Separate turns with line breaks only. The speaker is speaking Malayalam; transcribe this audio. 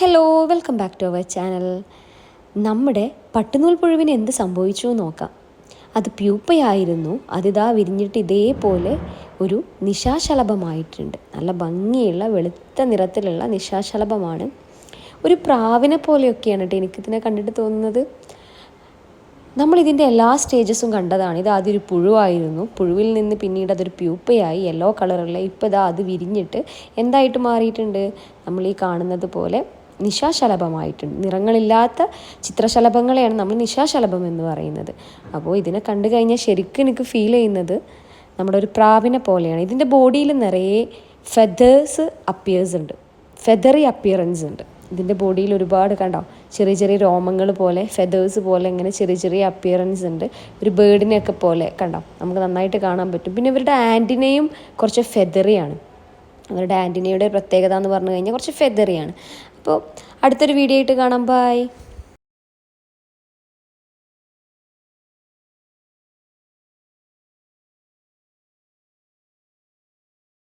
Hello welcome back to our channel നമ്മുടെ പട്ടുനൂൽ പുഴുവിന് എന്ത് സംഭവിച്ചു എന്ന് നോക്കാം. അത് പ്യൂപ്പയായിരുന്നു. അതിതാ വിരിഞ്ഞിട്ട് ഇതേപോലെ ഒരു നിശാശലഭമായിട്ടുണ്ട്. നല്ല ഭംഗിയുള്ള വെളുത്ത നിറത്തിലുള്ള നിശാശലഭമാണ്. ഒരു പ്രാവിനെ പോലെയൊക്കെയാണ് കേട്ടോ എനിക്കിതിനെ കണ്ടിട്ട് തോന്നുന്നത്. നമ്മളിതിന്റെ എല്ലാ സ്റ്റേജസും കണ്ടതാണ്. ഇത് ആദ്യം ഒരു പുഴുവായിരുന്നു. പുഴുവിൽ നിന്ന് പിന്നീട് അതൊരു പ്യൂപ്പയായി. യെല്ലോ കളറുള്ള ഇപ്പോൾ ഇതാ അത് വിരിഞ്ഞിട്ട് എന്തായിട്ട് മാറിയിട്ടുണ്ട്? നമ്മൾ ഈ കാണുന്നത് പോലെ നിശാശലഭമായിട്ടുണ്ട്. നിറങ്ങളില്ലാത്ത ചിത്രശലഭങ്ങളെയാണ് നമ്മൾ നിശാശലഭം എന്ന് പറയുന്നത്. അപ്പോൾ ഇതിനെ കണ്ടു കഴിഞ്ഞാൽ ശരിക്കും എനിക്ക് ഫീൽ ചെയ്യുന്നത് നമ്മുടെ ഒരു പ്രാവിനെ പോലെയാണ്. ഇതിന്റെ ബോഡിയിൽ നിറയെ ഫെദേഴ്സ് അപ്പിയേഴ്സ് ഉണ്ട്. ഫെദറി അപ്പിയറൻസ് ഉണ്ട്. ഇതിന്റെ ബോഡിയിൽ ഒരുപാട് കണ്ടോ? ചെറിയ ചെറിയ രോമങ്ങൾ പോലെ ഫെദേഴ്സ് പോലെ ഇങ്ങനെ ചെറിയ ചെറിയ അപ്പിയറൻസ് ഉണ്ട്. ഒരു ബേർഡിനെയൊക്കെ പോലെ കണ്ടോ? നമുക്ക് നന്നായിട്ട് കാണാൻ പറ്റും. പിന്നെ ഇവരുടെ ആന്റിനെയും കുറച്ച് ഫെദറിയാണ് അവരുടെ ആന്റിനയുടെ പ്രത്യേകത എന്ന് പറഞ്ഞു കഴിഞ്ഞാൽ കുറച്ച് ഫെദറിയാണ് അപ്പോൾ അടുത്തൊരു വീഡിയോ ആയിട്ട് കാണാം. ബൈ